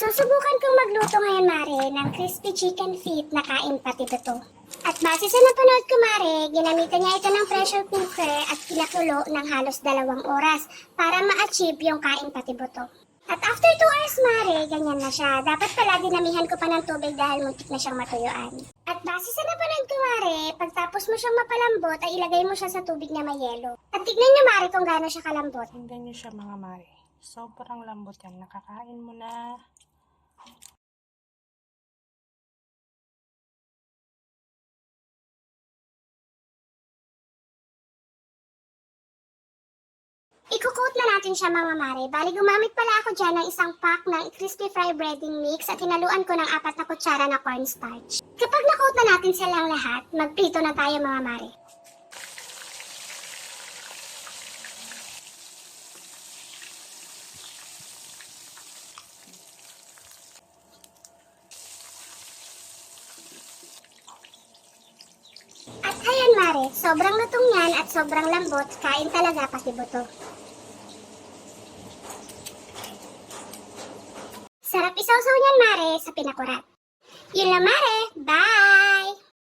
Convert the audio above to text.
Susubukan kong magluto ngayon, Mare, ng crispy chicken feet na kain pati. At base sa napanood ko, Mare, ginamitan niya ito ng pressure cooker at pinakulo ng halos dalawang oras para ma-achieve yung kain pati. At after 2 hours, Mare, ganyan na siya. Dapat pala dinamihan ko pa ng tubig dahil muntik na siyang matuyuan. At base sa napanood ko, Mare, pagtapos mo siyang mapalambot, ay ilagay mo siya sa tubig na may yelo. At tignan niyo, Mare, kung gaano siya kalambot. Tingnan nyo siya mga mare. Sobrang lambot yan. Nakakain mo na. Iko-coat na natin siya mga mare. Bali, gumamit pala ako dyan ng isang pack ng crispy fry breading mix at hinaluan ko ng apat na kutsara na cornstarch. Kapag na-coat na natin silang lahat, magprito na tayo mga mare. At ayan mare, sobrang lutong yan at sobrang lambot, kain talaga pati buto. Sarap isawsaw niyan, Mare, sa pinakurat. Yun lang, Mare. Bye!